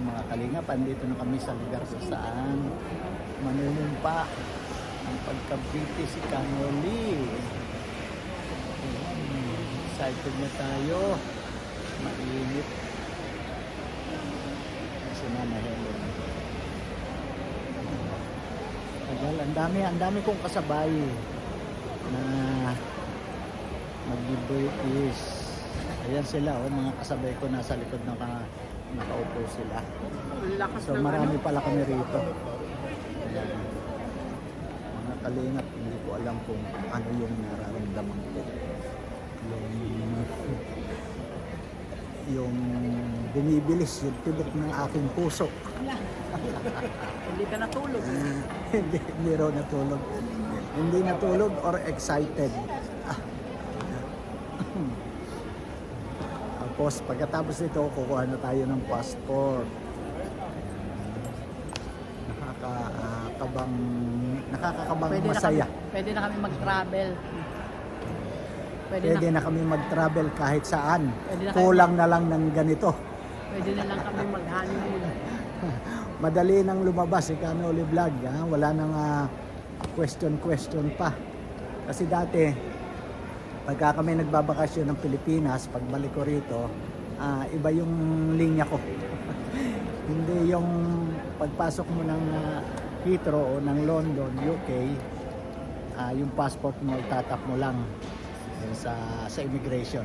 Ayan mga kalinga, pandito na kami sa lugar kung saan manunumpa ang pagka-British si Canoli. Ayan, excited na tayo. Mainit. Si Mama Helen. Tagal, ang dami, ang dami kong kasabay na mag-British. Ayan sila, oh, mga kasabay ko nasa likod ng ka, nakaupo sila. So marami ano. pala kami rito. Ayan. Mga kalingap, hindi ko alam kung ano yung nararamdaman ko. Yung yung bumibilis yung tibok ng aking puso. Hindi ka natulog. hindi, hindi raw natulog. Hindi natulog or excited. Ah. Tapos pagkatapos nito, kukuha na tayo ng passport. Nakakakabang nakakakabang Pwede na, masaya. kami, pwede na kami mag-travel. Pwede, Pwede na, na kami mag-travel kahit saan. Na Kulang na lang ng ganito. pwede na lang kami mag-honeymoon. Madali nang lumabas si Canoli Vlog. Ha? Wala nang ah, question-question pa. Kasi dati, pagka kami nagbabakasyon ng Pilipinas, pagbalik ko rito, ah, iba yung linya ko. Hindi yung pagpasok mo ng ah, Heathrow o ng London, UK, ah, yung passport mo, itatap mo lang yun sa, sa immigration.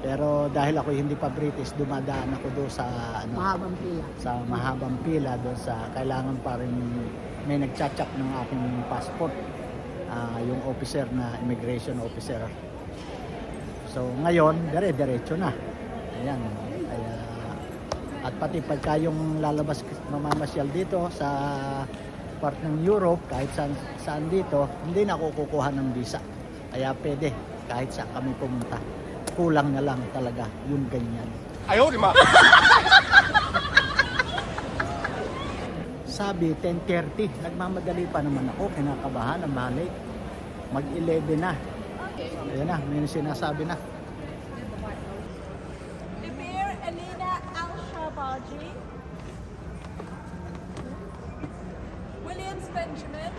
Pero dahil ako hindi pa British, dumadaan ako doon sa ano, Mahabang pila. sa mahabang pila doon sa kailangan pa rin may nagchat-check ng aking passport uh, yung officer na immigration officer. So ngayon, dire-diretso na. Ayan. Ay, uh, at pati pagka yung lalabas mamamasyal dito sa part ng Europe, kahit saan, saan dito, hindi na kukuha ng visa. Kaya pwede, kahit saan kami pumunta. Kulang na lang talaga yung ganyan. Ayaw, di ma! Sabi, 10.30, nagmamadali pa naman ako, kinakabahan, ang malay balik. Mag-11 na. Ayan na, may sinasabi na. Emir Alina Al Shabaji. Williams Benjamin.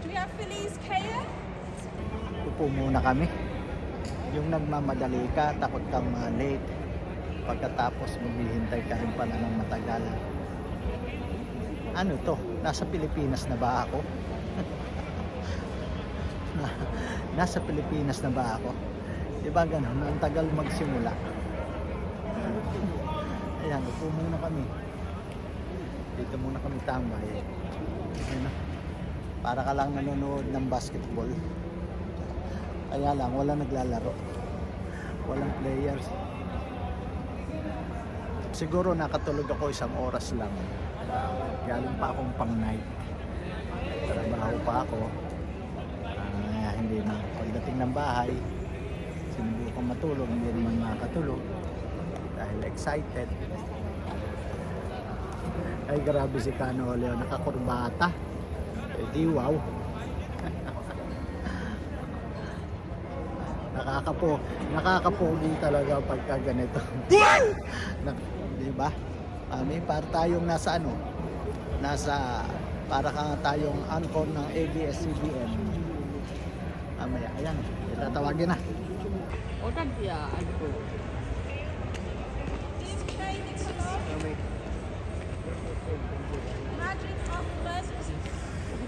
Do we have Feliz Kaya? Upo muna kami. Yung nagmamadali ka, takot kang ma-late. Pagkatapos maghihintay ka rin pala ng matagal. Ano to? Nasa Pilipinas na ba ako? Nasa Pilipinas na ba ako? Di ba ganun? Ang tagal magsimula. Ayan, upo muna kami. Dito muna kami tambay. Ayan. Para ka lang nanonood ng basketball. Kaya lang, wala naglalaro. Walang players. Siguro nakatulog ako isang oras lang. Galing pa akong pang night. Trabaho pa ako. Ah, hindi na. Pagdating ng bahay, sinubukan matulog, hindi naman makatulog. Dahil excited. Ay grabe si Kano Leo, nakakurbata. Eh di wow. Nakakapo, nakakapogi talaga pagka ganito. Na, di ba? Kami para tayong nasa ano? Nasa para ka tayong anchor ng ABS-CBN. Mamaya, ayan, itatawagin na. O tagya, ano. Magic Ahmed.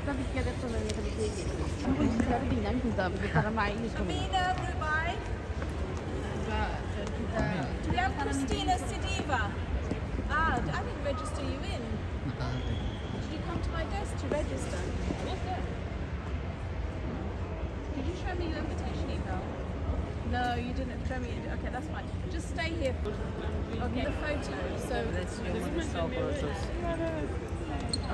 Sabi ka dito na bigay. Ano ko yung sabi din namin kung sabi para maayos ko. Rubai. Do we have Christina Sidiva? Didn't register you in. Nakahati. Did you come to my desk to register? Did you show me your invitation email? No, you didn't show me. Okay, that's fine. Just stay here. Okay, the photo. So Lolito Rory.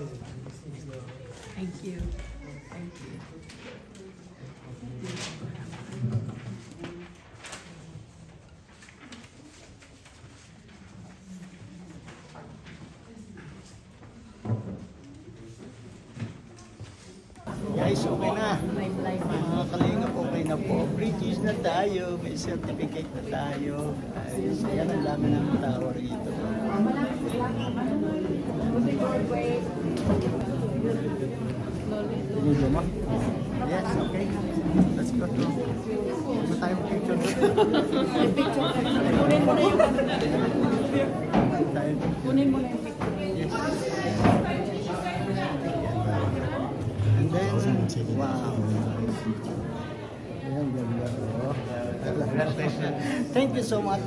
Thank you. Thank you. Guys, okay na. Mga kalinga okay na po. Bridges na tayo, may certificate na tayo. Guys, ayan ang dami ng tao rito. Thank you. Yes, okay. Let's go picture picture. Wow. Oh. Thank you so much.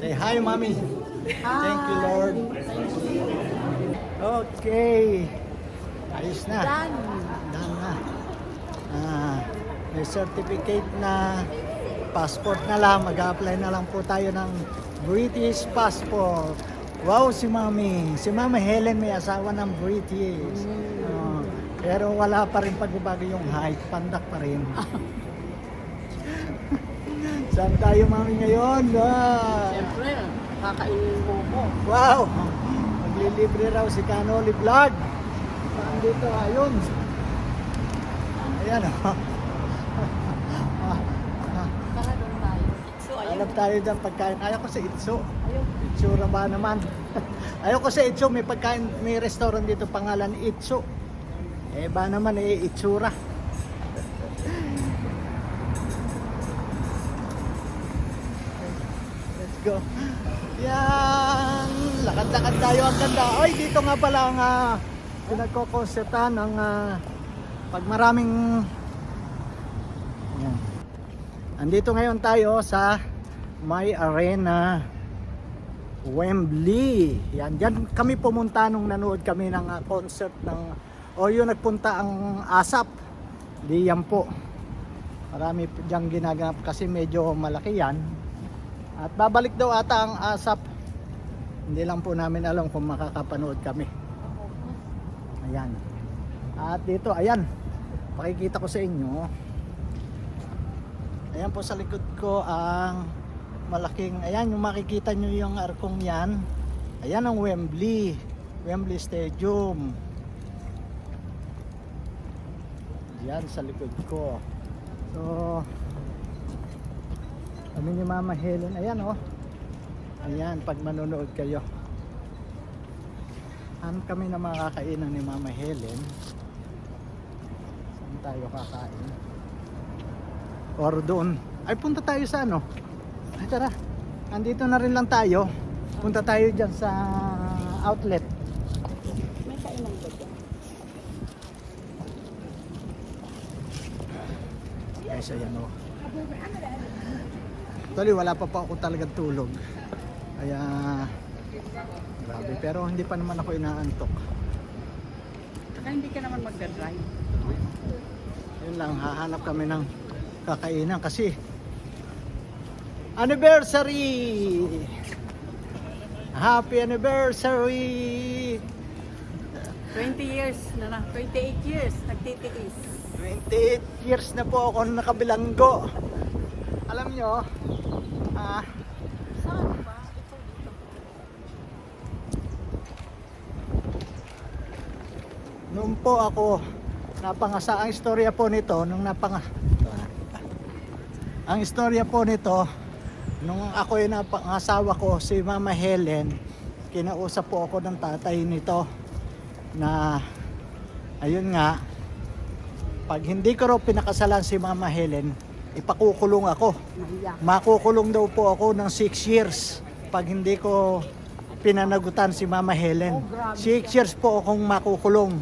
Say hi, mommy. Thank you, Lord. Okay. Ayos na. Done. Done na. Ah, may certificate na passport na lang. Mag-apply na lang po tayo ng British passport. Wow, si Mami. Si Mama Helen may asawa ng British. Ah, pero wala pa rin pagbabago yung height. Pandak pa rin. Saan tayo, Mami, ngayon? Ah. Siyempre, kakainin mo ko. Wow! Maglilibre raw si Canoli Vlog. Dito, ayun. Ayan, oh. Baka doon tayo. So, ayun. Alam tayo dyan pagkain. Ayaw ko sa Itso. Ayun. Itsura ba naman? Ayaw ko sa Itso. May pagkain, may restaurant dito pangalan Itso. Eh ba naman eh, Itsura. Go. Yan! Lakad-lakad tayo ang ganda. Ay, dito nga pala ang uh, pinagkokonseptan ng ah, pag maraming yan. Andito ngayon tayo sa may arena Wembley. Yan, diyan kami pumunta nung nanood kami ng ah, concert ng o yun nagpunta ang ASAP. Di yan po. Marami diyang ginaganap kasi medyo malaki yan. At babalik daw ata ang ASAP. Hindi lang po namin alam kung makakapanood kami. Ayan. At dito, ayan. Pakikita ko sa inyo. Ayan po sa likod ko ang malaking, ayan yung makikita nyo yung arkong yan. Ayan ang Wembley. Wembley Stadium. Yan sa likod ko. So, kami ni Mama Helen. Ayan oh. Ayan, pag manonood kayo. Hanap kami na makakainan ni Mama Helen. Saan tayo kakain? Or doon. Ay, punta tayo sa ano? Ay, tara. Andito na rin lang tayo. Punta tayo dyan sa outlet. May kainan ba dyan? Guys, ayan o. Actually, wala pa pa ako talagang tulog. Kaya, grabe. Pero hindi pa naman ako inaantok. Saka hindi ka naman magdadrive. Yun lang, hahanap kami ng kakainan kasi anniversary! Happy anniversary! 20 years na na. 28 years. Nagtitiis. 28 years na po ako nakabilanggo. Alam nyo, ah, dito. Noon po ako napangasa ang istorya po nito nung napanga Ang istorya po nito nung ako ay napangasawa ko si Mama Helen, kinausap po ako ng tatay nito na ayun nga pag hindi ko raw pinakasalan si Mama Helen, ipakukulong ako. Makukulong daw po ako ng 6 years pag hindi ko pinanagutan si Mama Helen. Oh, grabe 6 years po akong makukulong.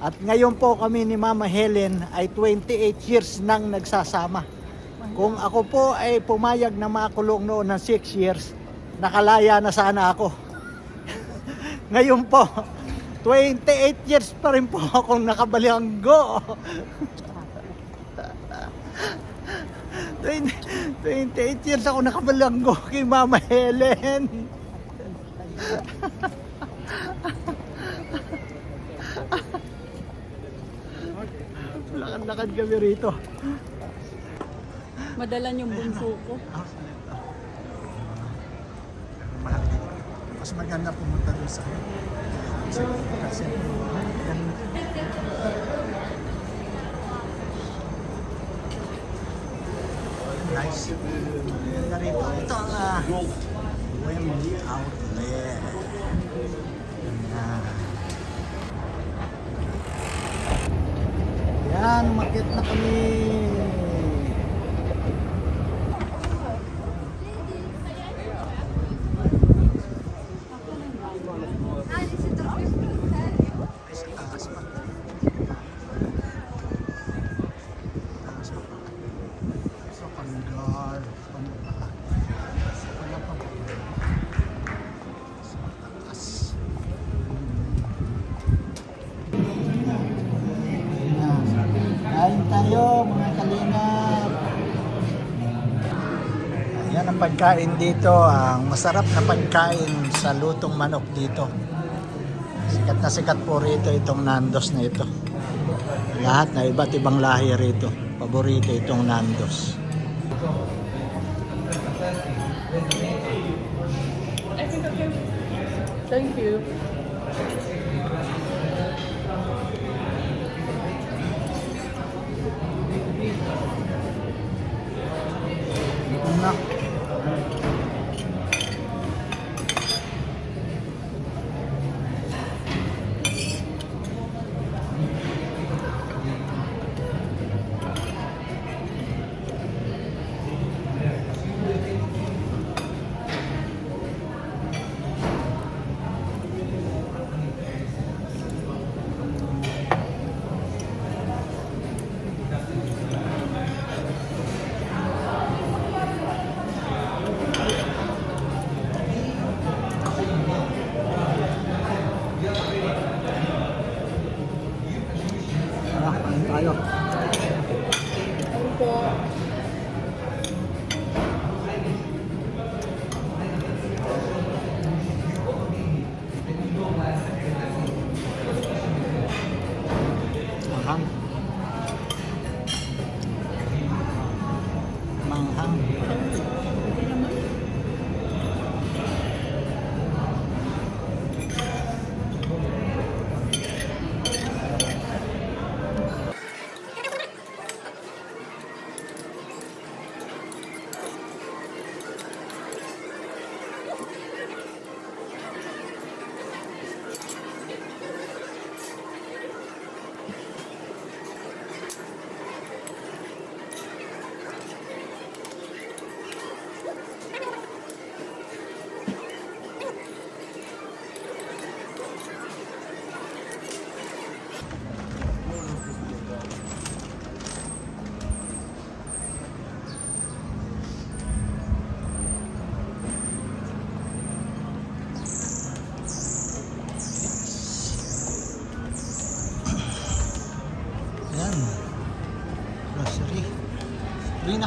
At ngayon po kami ni Mama Helen ay 28 years nang nagsasama. Kung ako po ay pumayag na makulong noon ng 6 years, nakalaya na sana ako. ngayon po, 28 years pa rin po akong nakabalanggo. 28 years ako nakabalanggo kay Mama Helen. Lakad-lakad kami rito. Madalan yung bunso ko. Mas maganda pumunta doon sa kasi nice. Ganda rito. Ito ang uh, Wembley Outlet. Yan. Yan, umakit na kami. Pagkain dito, ang masarap na pagkain sa lutong manok dito. Sikat na sikat po rito itong Nandos na ito. Lahat na iba't ibang lahi rito. Paborito itong Nandos.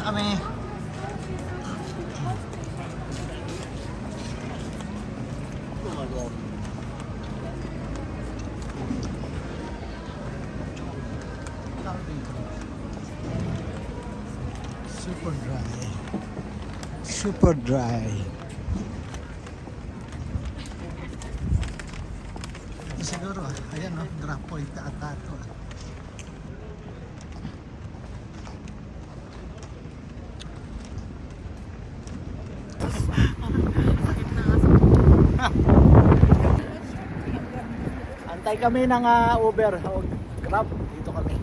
Kami. Super dry. Super dry. Siguro, ayan no, Antay kami ng ah, Uber o Grab. Dito kami.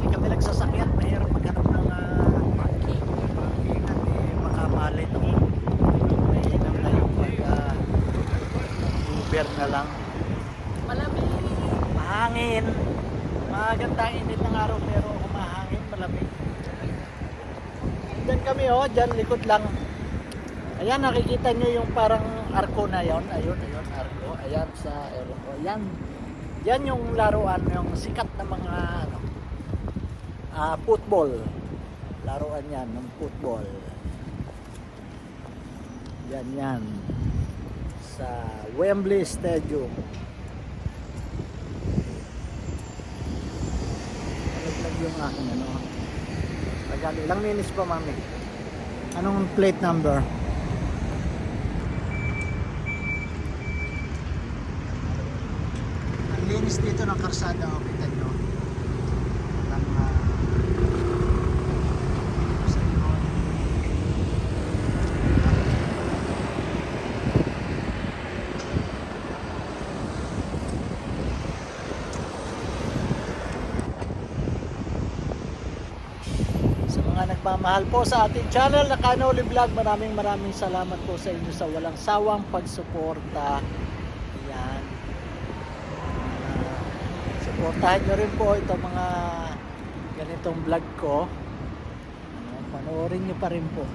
Hindi kami nagsasakyan. Mahirap maghanap ng uh, parking. Parkingan eh, makamalit ako. Mahirap na yung pag ah, Uber na lang. Malamig. Mahangin. Magandang init ng araw pero humahangin malamig. Diyan kami oh, diyan likod lang. Ayan nakikita nyo yung parang arko na yon. Ayun. Ayan sa arko. Ayan. Yan yung laruan, yung sikat na mga ano, ah, football. Laruan yan, ng football. Yan yan. Sa Wembley Stadium. Naglag yung aking ano. Tagal, ilang minutes pa mami? Anong plate number? Linis dito ng karsada, oh, kita nyo. Ah, sa mga nagmamahal po sa ating channel na Kanoli Vlog, maraming maraming salamat po sa inyo sa walang sawang pagsuporta. Ayan. Ah, suportahan nyo rin po itong mga ganitong vlog ko. Ano, panoorin nyo pa rin po.